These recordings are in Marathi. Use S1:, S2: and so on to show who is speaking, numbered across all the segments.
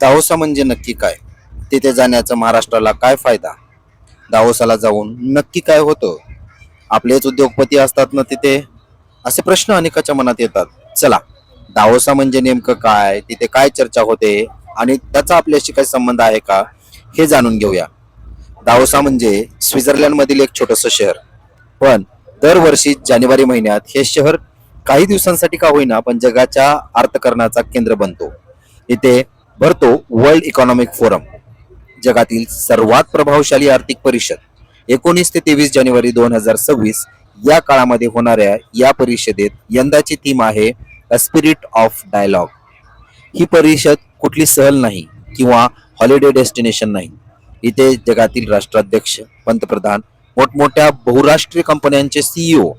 S1: दाहोसा म्हणजे नक्की काय? तिथे जाण्याचा महाराष्ट्राला काय फायदा? दाहोसाला जाऊन नक्की काय होतं? आपलेच उद्योगपती असतात ना तिथे? असे प्रश्न अनेकाच्या मनात येतात. चला दाहोसा म्हणजे नेमकं काय? तिथे काय चर्चा होते? आणि त्याचा आपल्याशी काय संबंध आहे का? हे जाणून घेऊया. दाहोसा म्हणजे स्वित्झर्लंड मधील एक छोटस शहर. पण दरवर्षी जानेवारी महिन्यात हे शहर काही दिवसांसाठी का होईना पण जगाच्या अर्थकरणाचा केंद्र बनतो. इथे भरतो वर्ल्ड इकॉनॉमिक फोरम जगातील सर्वात प्रभावशाली आर्थिक परिषद. एकोणीस ते तेवीस जानेवारी दोन हजार सव्वीस या काळामध्ये होणाऱ्या या परिषदेत यंदाची थीम आहे अ स्पिरिट ऑफ डायलॉग ही परिषद कुठली सहल नाही किंवा हॉलिडे डेस्टिनेशन नाही. इथे जगातील राष्ट्राध्यक्ष पंतप्रधान मोठमोठ्या बहुराष्ट्रीय कंपन्यांचे सीईओ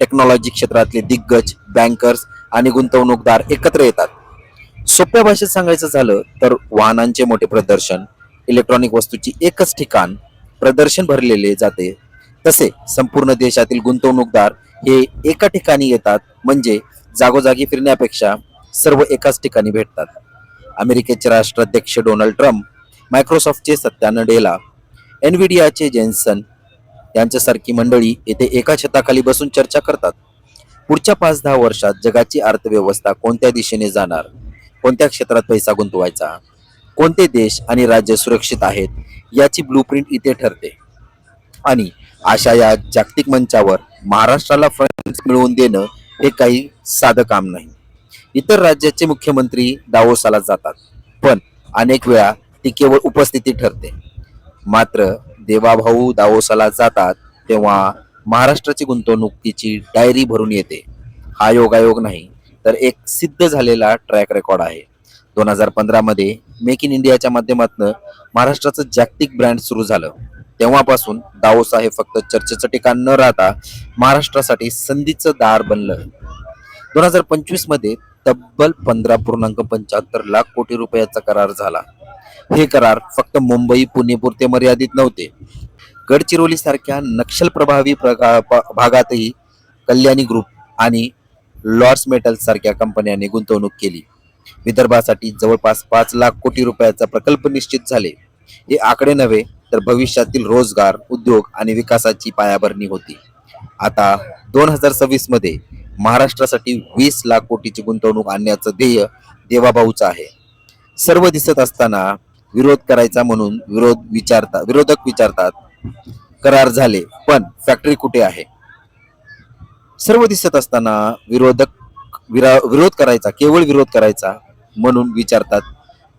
S1: टेक्नॉलॉजी क्षेत्रातले दिग्गज बँकर्स आणि गुंतवणूकदार एकत्र येतात. सोप्या भाषेत सांगायचं झालं तर वाहनांचे मोठे प्रदर्शन इलेक्ट्रॉनिक वस्तूची एकच ठिकाण प्रदर्शन भरलेले जाते. तसे संपूर्ण देशातील गुंतवणूकदार हे एका ठिकाणी येतात म्हणजे जागोजागी फिरण्यापेक्षा सर्व एकाच ठिकाणी भेटतात. अमेरिकेचे राष्ट्राध्यक्ष डोनाल्ड ट्रम्प मायक्रोसॉफ्टचे सत्या नडेला एनव्हिडियाचे जेन्सन यांच्यासारखी मंडळी येथे एका छताखाली बसून चर्चा करतात. पुढच्या पाच दहा वर्षात जगाची अर्थव्यवस्था कोणत्या दिशेने जाणार? कोणत्या क्षेत्रात पैसा गुंतवायचा? कोणते देश आणि राज्य सुरक्षित आहेत? याची ब्लूप्रिंट इथे ठरते. आणि अशा या जागतिक मंचावर महाराष्ट्राला फंड मिळवून देणं हे काही साधं काम नाही. इतर राज्याचे मुख्यमंत्री दावोसाला जातात. पण अनेक वेळा ती केवळ उपस्थिती ठरते. मात्र देवाभाऊ दावोसाला जातात तेव्हा महाराष्ट्राची गुंतवणुकीची डायरी भरून येते. हा योगायोग नाही. तर एक सिद्ध झालेला ट्रॅक रेकॉर्ड आहे. दोन हजार पंधरामध्ये मेक इन इंडियाच्या माध्यमातून महाराष्ट्राचं जागतिक ब्रँड सुरू झालं. तेव्हापासून दावोसा हे फक्त चर्चेचं ठिकाण न राहता महाराष्ट्रासाठी संधीचं दार बनलं. दोन हजार पंचवीसमध्ये तब्बल पंधरा पूर्णांक पंच्याहत्तर लाख कोटी रुपयाचा करार झाला. हे करार फक्त मुंबई पुणे पुरते मर्यादित नव्हते. गडचिरोली सारख्या नक्षल प्रभावी प्रगा- प- भागातही कल्याणी ग्रुप आणि लॉर्स मेटल सारख्या कंपन्यांनी गुंतवणूक केली. विदर्भासाठी जवळपास पाच लाख कोटी रुपयाचा प्रकल्प निश्चित झाले. हे आकडे नव्हे तर भविष्यातील रोजगार उद्योग आणि विकासाची पायाभरणी होती. आता दोन हजार सव्वीसमध्ये महाराष्ट्रासाठी वीस लाख कोटीची गुंतवणूक आणण्याचं ध्येय देवाभाऊचं आहे. सर्व दिसत असताना विरोध करायचा म्हणून विरोध विचारता विरोधक विचारतात करार झाले पण फॅक्टरी कुठे आहे? सर्व दिसत असताना विरोधक विरा- विरोध करायचा केवळ विरोध करायचा म्हणून विचारतात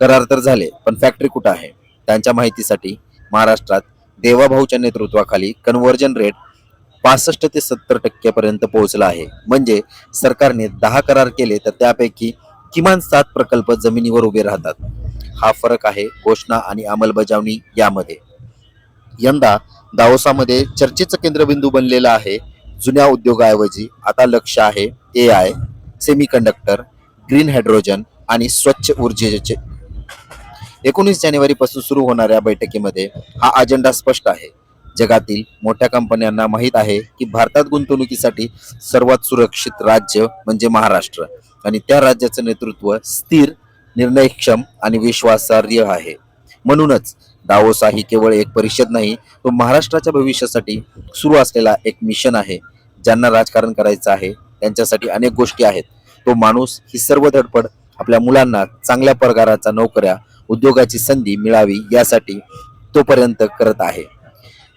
S1: करार तर झाले पण फॅक्टरी कुठं आहे? त्यांच्या माहितीसाठी महाराष्ट्रात देवाभाऊच्या नेतृत्वाखाली कन्व्हर्जन रेट पासष्ट ते सत्तर टक्क्यापर्यंत पोहोचला आहे. म्हणजे सरकारने दहा करार केले तर त्यापैकी किमान सात प्रकल्प जमिनीवर उभे राहतात. हा फरक आहे घोषणा आणि अंमलबजावणी यामध्ये. यंदा दावोसामध्ये चर्चेचं केंद्रबिंदू बनलेला आहे जुन्या उद्योगाऐवजी आता लक्ष आहे A I semiconductor green hydrogen आणि स्वच्छ ऊर्जेचे. एकोणीस जानेवारीपासून सुरू होणाऱ्या बैठकीमध्ये हा अजेंडा स्पष्ट आहे. जगातील मोठ्या कंपन्यांना माहीत आहे की भारतात गुंतवणुकीसाठी सर्वात सुरक्षित राज्य म्हणजे महाराष्ट्र आणि त्या राज्याचं नेतृत्व स्थिर निर्णयक्षम आणि विश्वासार्ह आहे. म्हणूनच दावोसा ही केवळ एक परिषद नाही तो महाराष्ट्राच्या भविष्यासाठी सुरू असलेला एक मिशन आहे. ज्यांना राजकारण करायचं आहे त्यांच्यासाठी अनेक गोष्टी आहेत. तो माणूस ही सर्व धडपड आपल्या मुलांना चांगल्या पगाराचा नोकऱ्या उद्योगाची संधी मिळावी यासाठी तोपर्यंत करत आहे.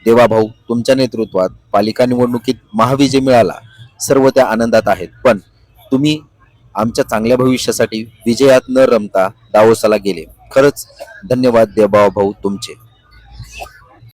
S1: देवाभाऊ तुमच्या नेतृत्वात पालिका निवडणुकीत महाविजय मिळाला सर्व त्या आनंदात आहेत. पण तुम्ही आमच्या चांगल्या भविष्यासाठी विजयात न रमता दावोसाला गेले. खरंच धन्यवाद देवाभाऊ तुमचे.